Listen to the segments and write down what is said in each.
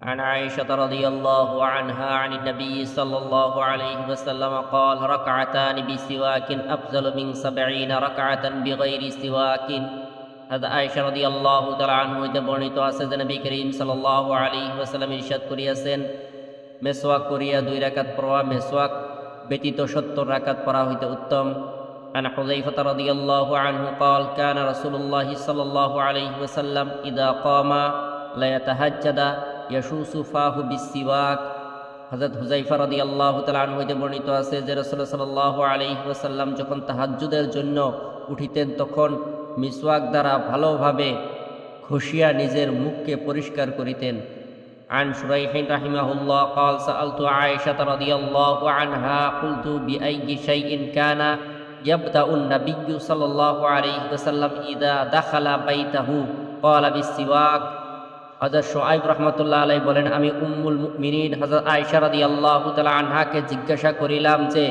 عن عائشة رضي الله عنها عن النبي صلى الله عليه وسلم قال ركعتان بسواك أفضل من سبعين ركعة بغير سواك هذا عائشة رضي الله تعالى عنه হইতে বর্ণিত আছে যে নবী করিম সাল্লাল্লাহু আলাইহি ওয়াসাল্লাম ইরশাদ করিয়াছেন মেসওয়াক করিয়া দুই রাকাত পড়া মেসওয়াক ব্যতীত সত্তর রাকাত পড়া হইতে উত্তম عن حذيفة رضي الله عنه قال كان رسول الله صلى الله عليه وسلم إذا قام لا يتهجد يشوس فاه بالسواك হজরত হুজাইফা রদি আল্লাহ তালান হইতে বর্ণিত আছে যে রসুল সাল্লাহ আলহি ওসাল্লাম যখন তাহাজ্জুদের জন্য উঠিতেন তখন মিসওয়াক দ্বারা ভালোভাবে খুশিয়া নিজের মুখকে পরিষ্কার করিতেন عن شريح رحمه الله قال سألت عائشة رضي الله عنها قلت بأي شيء كان يبدأ النبي صلى الله عليه وسلم إذا دخل بيته قال بالسواك হজরত শোয়াইব রহমতুল্লাহ আলাই বলেন আমি উম্মুল মিনীন হজরত আয়সা রাদি আল্লাহ তালা আনহাকে জিজ্ঞাসা করিলাম যে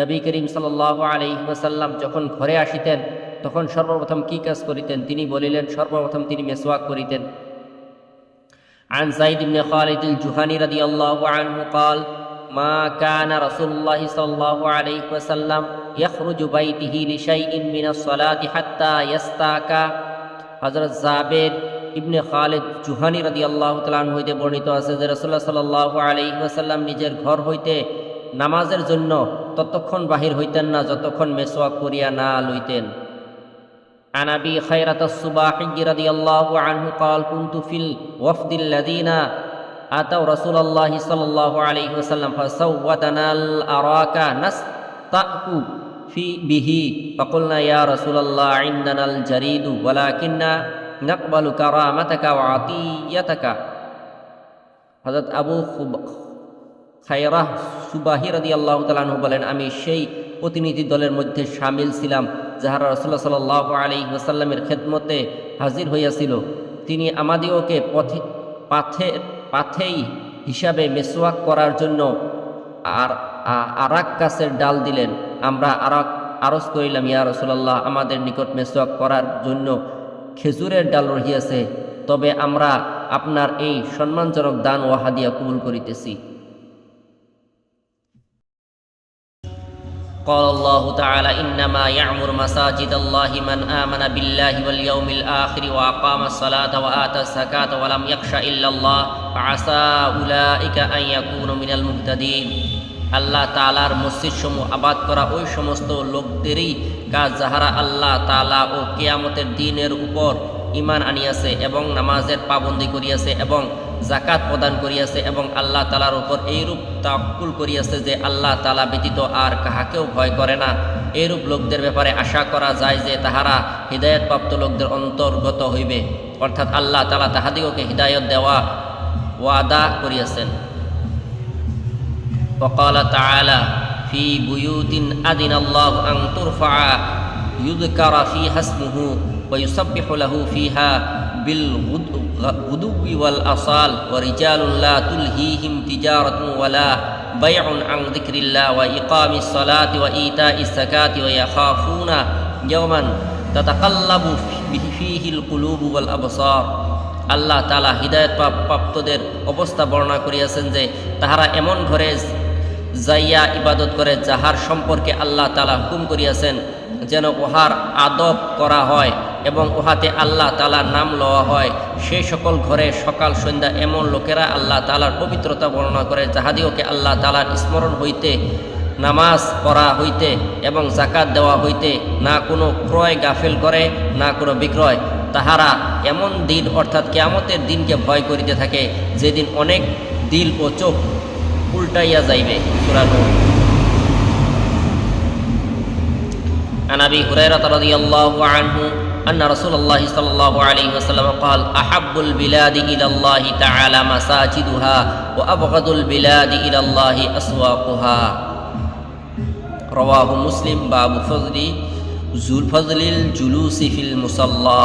নবী করিম সাল্লাহ আলহি ওসাল্লাম যখন ঘরে আসিতেন তখন সর্বপ্রথম কি কাজ করিতেন তিনি বলিলেন সর্বপ্রথম তিনি মেসওয়াক করিতেন عن زيد بن خالد الجهني رضي الله عنه قال ما كان رسول الله صلى الله عليه وسلم يخرج بيته لشيء من الصلاة حتى يستاكى হজরত জাবের ইবনে খালেদ জুহানি রাদি আল্লাহ তালান হইতে বর্ণিত আছে যে রসুল্লাহ সাল্লাহ আলি ওয়াসাল্লাম নিজের ঘর হইতে নামাজের জন্য ততক্ষণ বাহির হইতেন না যতক্ষণ মেসোয়াক করিয়া না লইতেন عن ابي خيرة الصباحي رضي الله عنه قال كنت في الوفد الذين اتوا رسول الله صلى الله عليه وسلم فسودنا الاراك نستأك في به فقلنا يا رسول الله عندنا الجريد নাকবালু কারামাতাকা ও আতিয়াতাকা। হজরত আবু খায়রাহ সুবাহি রদি আল্লাহ বলেন, আমি সেই প্রতিনিধি দলের মধ্যে সামিল ছিলাম, যাহারা রসুল্লাহ সাল আলী ওসাল্লামের খেদমতে হাজির হইয়াছিল। তিনি আমাদিওকে পথে, পাথে, পাথেই হিসাবে মেসোয়াক করার জন্য আর আরাক কাছের ডাল দিলেন। আমরা আরাক, আরজ করিলাম, ইয়া রসুল্লাহ আমাদের নিকট মেসোয়াক করার জন্য খেজুরের ডাল রহিয়াছে তবে আমরা আপনার এই সম্মানজনক দান ও হাদিয়া কবুল করিতেছি قال الله تعالى إنما يعمر مساجد الله من آمن بالله واليوم الآخر وأقام الصلاة وآتى الزكاة ولم يخش إلا الله فعسى أولئك أن يكونوا من المهتدين আল্লাহ তালার মসজিদ সমূহ আবাদ করা ওই সমস্ত লোকদেরই কাজ যাহারা আল্লাহ তালা ও কেয়ামতের দিনের উপর ইমান আনিয়াছে এবং নামাজের পাবন্দি করিয়াছে এবং জাকাত প্রদান করিয়াছে এবং আল্লাহ তালার উপর এইরূপ তাকুল করিয়াছে যে আল্লাহ তালা ব্যতীত আর কাহাকেও ভয় করে না। এইরূপ লোকদের ব্যাপারে আশা করা যায় যে তাহারা হৃদায়তপ্রাপ্ত লোকদের অন্তর্গত হইবে। অর্থাৎ আল্লাহ তালা তাহাদিগকে হৃদায়ত দেওয়া ওয়াদা করিয়াছেন। وقال تعالى في بيوت أذن الله أن ترفع يذكر فيها اسمه ويسبح له فيها بالغدو والأصال ورجال لا تلهيهم تجارة ولا بيع عن ذكر الله وإقام الصلاة وإيتاء الزكاة ويخافون يوما تتقلب فيه القلوب والأبصار আল্লাহ তালা হৃদায়ত প্রাপ্তদের অবস্থা বর্ণনা করিয়াছেন যে তাহারা এমন ঘরে যাইয়া ইবাদত করে, যাহার সম্পর্কে আল্লাহ তালা হুকুম করিয়াছেন যেন উহার আদব করা হয় এবং উহাতে আল্লাহ তালার নাম লওয়া হয়। সেই সকল ঘরে সকাল, সন্ধ্যা এমন লোকেরা আল্লাহ তালার পবিত্রতা বর্ণনা করে যাহাদিওকে আল্লাহ তালার স্মরণ হইতে, নামাজ পড়া হইতে এবং জাকাত দেওয়া হইতে না কোনো ক্রয় গাফেল করে, না কোনো বিক্রয়, তাহারা এমন দিন অর্থাৎ কেয়ামতের দিনকে ভয় করিতে থাকে, যেদিন অনেক দিল ও চোখ উল্টাইয়া যাইবে সুরানো عن ابي هريره رضي الله عنه ان رسول الله صلى الله عليه وسلم قال احب البلاد الى الله تعالى مساجدها وابغض البلاد الى الله اسواقها رواه مسلم باب فضل ذو الفضل الجلوس في المصلى